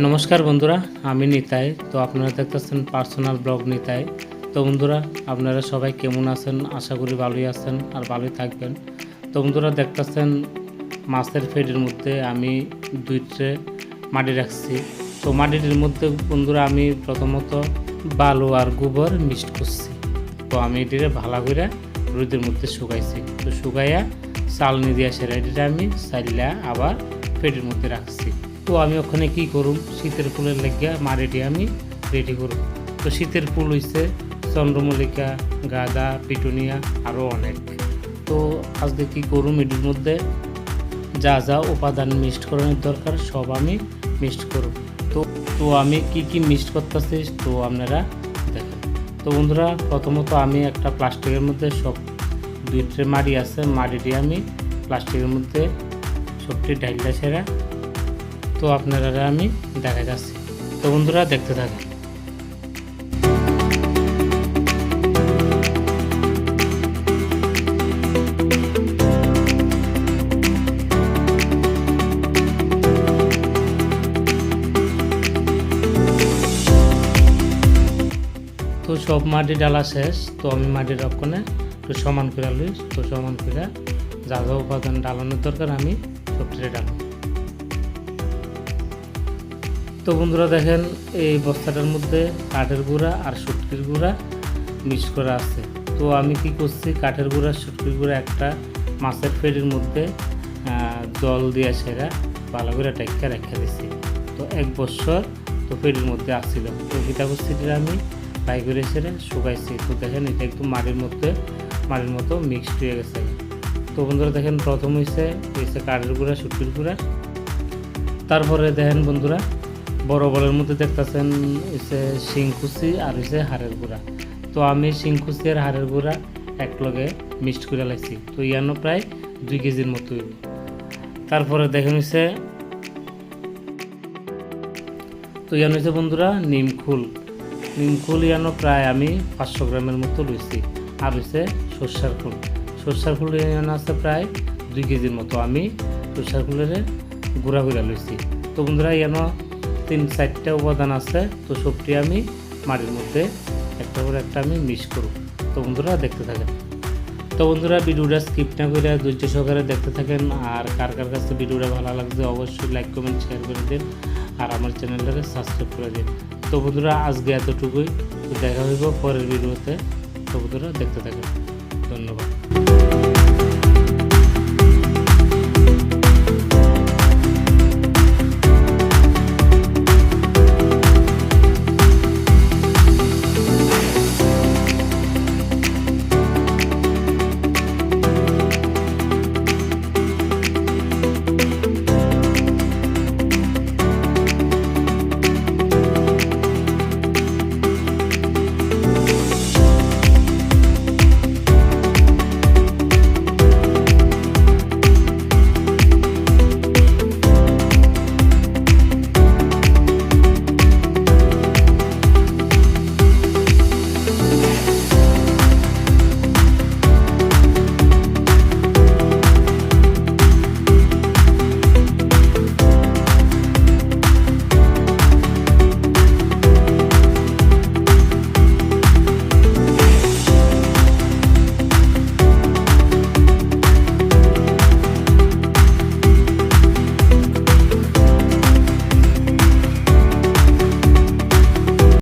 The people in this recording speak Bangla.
নমস্কার বন্ধুরা, আমি নিতাই। তো আপনারা দেখতেছেন পার্সোনাল ব্লগ নিতাই। তো বন্ধুরা, আপনারা সবাই কেমন আছেন? আশা করি ভালোই আছেন আর ভালোই থাকবেন। তো বন্ধুরা দেখতেছেন মাছের ফেডের মধ্যে আমি দুই ট্রে মাটি রাখছি। তো মাটির মধ্যে বন্ধুরা, আমি প্রথমত বালু আর গোবর মিক্সড করছি। তো আমি এটিরে ভালো করে রোদের মধ্যে শুকাইছি। তো শুকাইয়া চালনি দিয়ে সেরা এটিটা আমি চাইলা আবার পেটের মধ্যে রাখছি। তো আমি ওখানে কি করুম? শীতের ফুলের লেগিয়া মারিটি আমি রেডি করুম। তো শীতের ফুল হইছে চন্দ্রমল্লিকা, গাঁদা, পিটুনিয়া আরও অনেক। তো আজকে কি করুম? এটির মধ্যে যা যা উপাদান মিক্সড করানোর দরকার, সব আমি মিক্সড করব তো তো আমি কি কি মিক্সড করতেছি, তো আপনারা দেখেন। তো বন্ধুরা, প্রথমত আমি একটা প্লাস্টিকের মধ্যে সব দুই ট্রে মাড়ি আছে, মাড়িটি আমি প্লাস্টিকের মধ্যে সবটি ঢাইলা ছেড়া তো আপনারা আমি দেখা যাচ্ছি। তো বন্ধুরা, দেখতে থাকেন। তো সব মাটি ডালা শেষ, তো আমি মাটির রক্ষণে একটু সমান করে লই, তো সমান করে যা যা উপাদান ডালানোর দরকার আমি সবটি ডালাম তো বন্ধুরা দেখেন, এই বস্তাটার মধ্যে কাঠের গুঁড়া আর শুটকির গুঁড়া মিক্স করা আছে। তো আমি কি করছি, কাঠের গুঁড়া, শুটকির গুঁড়া একটা মাছের ফেরির মধ্যে জল দিয়ে সেরা ভালো করে টেক্কা রেখে দিছি। তো এক বছর তো ফেরির মধ্যে আসছিল। তো এটা আমি ফ্রাই করে সেরে শুকাইছি। তো দেখেন, এটা একটু মাটির মধ্যে, মাটির মতো মিক্সড হয়ে গেছে। তো বন্ধুরা দেখেন, প্রথম হয়েছে হয়েছে কাঠের গুঁড়া, শুটকির গুঁড়া। তারপরে দেখেন বন্ধুরা বড় বলের মধ্যে দেখতেছেন হচ্ছে শিংকুচি আর হচ্ছে হাড়ের গুঁড়া। তো আমি শিংকুচি আর হাড়ের গুঁড়া এক লগে মিক্সড করে লাগছি তো ইয়ানো প্রায় দুই কেজির মতো। তারপরে দেখেন হচ্ছে তো ইয়ানো হচ্ছে বন্ধুরা নিমখুল নিমখুল ইয়ানো প্রায় আমি পাঁচশো গ্রামের মতো লইছি। আর হচ্ছে সর্ষার ফুল সর্ষার ফুল ইয়ানো আছে প্রায় দুই কেজির মতো। আমি সর্ষার ফুলের গুঁড়া গুঁড়া লইছি। তো বন্ধুরা ইয়ানো তিন চারটা উপাদান আছে, তো সবটি আমি মাটির মধ্যে একটা করে একটা আমি মিক্স করব। তো বন্ধুরা, দেখতে থাকেন। তো বন্ধুরা, ভিডিওটা স্কিপ না করে ধৈর্য সহকারে দেখতে থাকেন, আর কার কার কাছে ভিডিওটা ভালো লাগছে অবশ্যই লাইক কমেন্ট শেয়ার করে দিন, আর আমার চ্যানেলটাকে সাবস্ক্রাইব করে দিন। তো বন্ধুরা, আজকে এতটুকুই। দেখা হইব পরের ভিডিওতে। তো বন্ধুরা, দেখতে থাকেন।